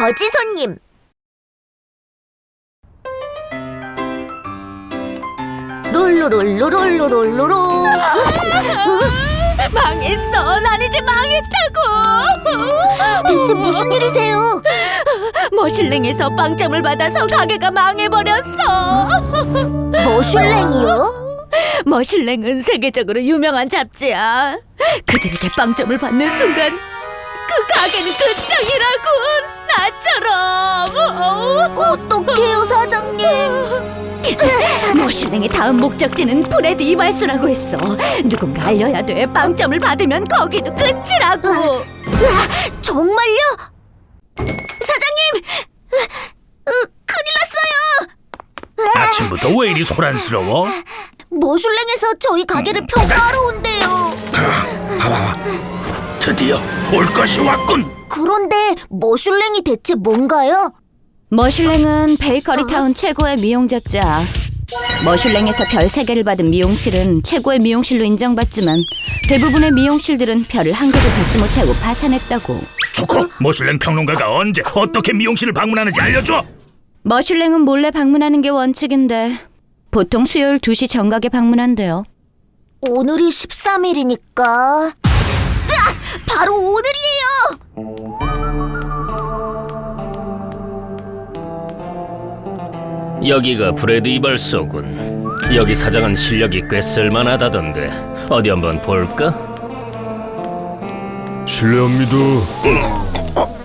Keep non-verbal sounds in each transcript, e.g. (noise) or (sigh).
거지 손님. 롤로롤로롤로롤로로. (laughs) 망했어. 난 이제 망했다고. 대체 무슨 일이세요? 머실랭에서 빵점을 받아서 가게가 망해버렸어. 머슐랭이요? 머실랭은 세계적으로 유명한 잡지야. 그들에게 빵점을 받는 순간 그 가게는 끝장이라고. 나처럼. 어떡해요 사장님? (laughs) 머실랭의 다음 목적지는 프레드 이발소라고 했어. 누군가 알려야 돼. 빵점을 받으면 거기도 끝이라고. 으아, 정말요? 사장님, 으, 으, 큰일 났어요. 아침부터 왜 이리 소란스러워? 머슐랭에서 저희 가게를 평가하러 온대요. 봐봐, 드디어 올 것이 왔군. 그런데 머슐랭이 대체 뭔가요? 머슐랭은 베이커리 타운 최고의 미용 잡지야. 머슐랭에서 별 3개를 받은 미용실은 최고의 미용실로 인정받지만 대부분의 미용실들은 별을 한 개도 받지 못하고 파산했다고. 좋고, 모슐랭 평론가가 언제 어떻게 미용실을 방문하는지 알려줘. 머슐랭은 몰래 방문하는 게 원칙인데 보통 수요일 2시 정각에 방문한대요. 오늘이 13일이니까. 바로 오늘이에요. 여기가 브래드 이발소군. 여기 사장은 실력이 꽤 쓸만하다던데 어디 한번 볼까? 실례합니다. (laughs)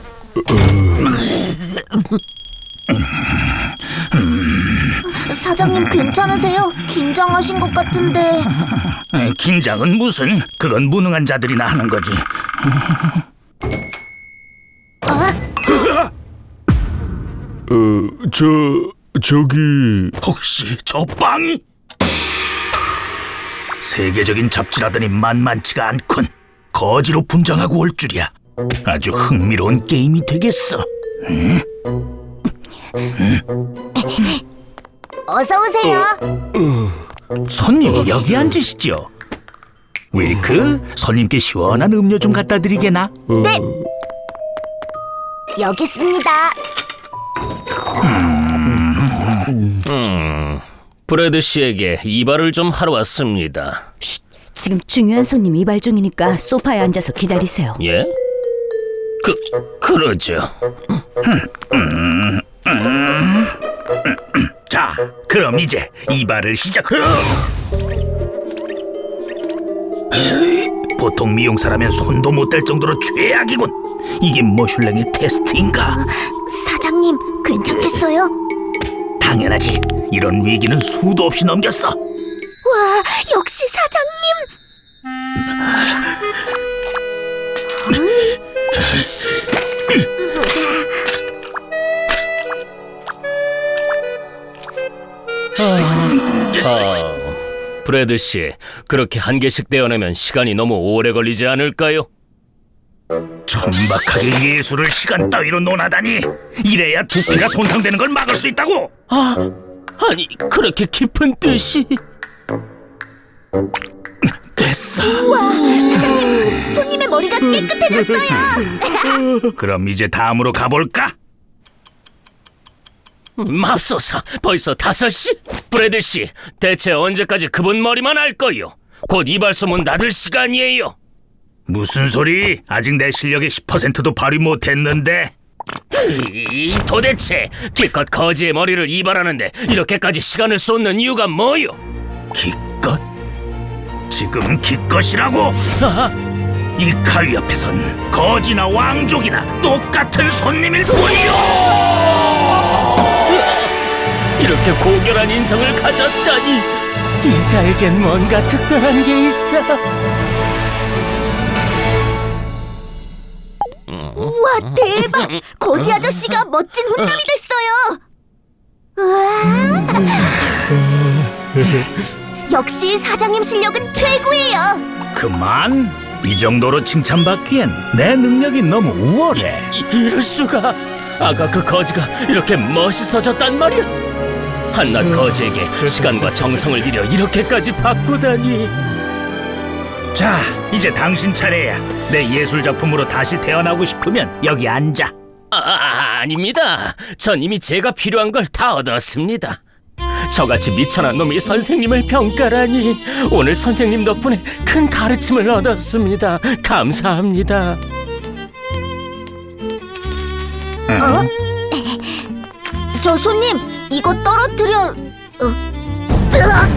(laughs) 사장님 괜찮으세요? 긴장하신 것 같은데. 에, 긴장은 무슨? 그건 무능한 자들이나 하는 거지. 어, 저 저기 혹시 저 빵이? 세계적인 잡지라더니 만만치가 않군. 거지로 분장하고 올 줄이야. 아주 흥미로운 게임이 되겠어. 어서 오세요. 손님 여기 앉으시죠. 윌크, 손님께 시원한 음료 좀 갖다 드리게나? 네. 여기 있습니다. 브래드 씨에게 이발을 좀 하러 왔습니다. 쉿! 지금 중요한 손님 이발 중이니까 소파에 앉아서 기다리세요. 예? 그 그러죠. 자, 그럼 이제 이발을 시작. 보통 미용사라면 손도 못 댈 정도로 최악이군. 이게 머슐랭의 테스트인가? 사장님 괜찮겠어요? 당연하지. 이런 위기는 수도 없이 넘겼어. 와 역시 사장님. 아, 브래드 씨 그렇게 한 개씩 떼어내면 시간이 너무 오래 걸리지 않을까요? 천박하게 예술을 시간 따위로 논하다니. 이래야 두피가 손상되는 걸 막을 수 있다고. 아, 아니 그렇게 깊은 뜻이 됐어. 손님의 머리가 깨끗해졌어요. 그럼 이제 다음으로 가볼까? 맙소사 벌써 다섯 시? 브래드 씨 대체 언제까지 그분 머리만 할 거요? 곧 이발소 문 닫을 시간이에요. 무슨 소리? 아직 내 실력의 10%도 발휘 못했는데. 이 도대체 기껏 거지의 머리를 이발하는데 이렇게까지 시간을 쏟는 이유가 뭐요? 기껏? 지금 기껏이라고? 아, 이 가위 앞에선 거지나 왕족이나 똑같은 손님일 뿐이요. 이렇게 고결한 인성을 가졌다니 이자에겐 뭔가 특별한 게 있어. 우와 대박! 거지 아저씨가 멋진 훈남이 됐어요. 우와. 역시 사장님 실력은 최고예요. 그만. 이 정도로 칭찬받기엔 내 능력이 너무 우월해. 이- 이럴 수가. 아까 그 거지가 이렇게 멋있어졌단 말이야. 한낱 거지에게 시간과 정성을 들여 이렇게까지 바꾸다니. 자, 이제 당신 차례야. 내 예술 작품으로 다시 태어나고 싶으면 여기 앉아. 아, 아, 아닙니다. 전 이미 제가 필요한 걸 다 얻었습니다. 저같이 미천한 놈이 선생님을 평가라니 오늘 선생님 덕분에 큰 가르침을 얻었습니다. 감사합니다. 어? 저 손님 이거 떨어뜨려. 어. 으악!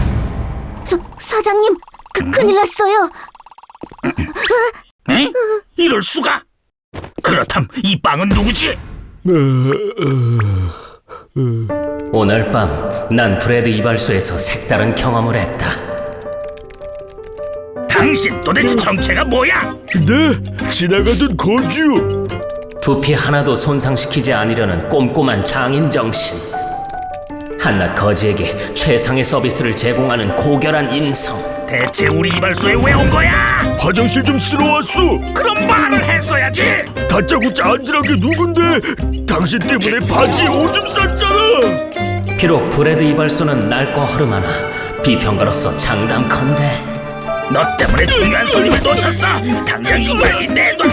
서, 사장님 그, 큰일 났어요. 에? 이럴 수가? 그렇담 이 빵은 누구지? 오늘 밤 난 브레드 이발소에서 색다른 경험을 했다. 당신 도대체 정체가 뭐야? 네, 지나가던 거지요. 두피 하나도 손상시키지 않으려는 꼼꼼한 장인 정신. 한낱 거지에게 최상의 서비스를 제공하는 고결한 인성. 대체 우리 이발소에 왜 온 거야? 화장실 좀 쓰러 왔어. 그럼 말을 했어야지. 다짜고짜 앉으란 게 누군데? 당신 때문에 바지에 오줌 쌌잖아. 비록 브레드 이발소는 낡고 허름하나 비평가로서 장담컨대 너 때문에 중요한 손님을 놓쳤어. 당장 이빨이 내놔.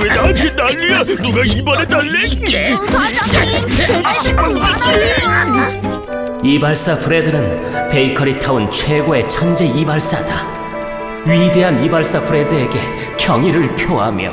왜 나한테 난리야? 누가 입안에 달래? 사장님 제발 좀 그만하세요. 이발사 브레드는 베이커리 타운 최고의 천재 이발사다 위대한 이발사 브레드에게 경의를 표하며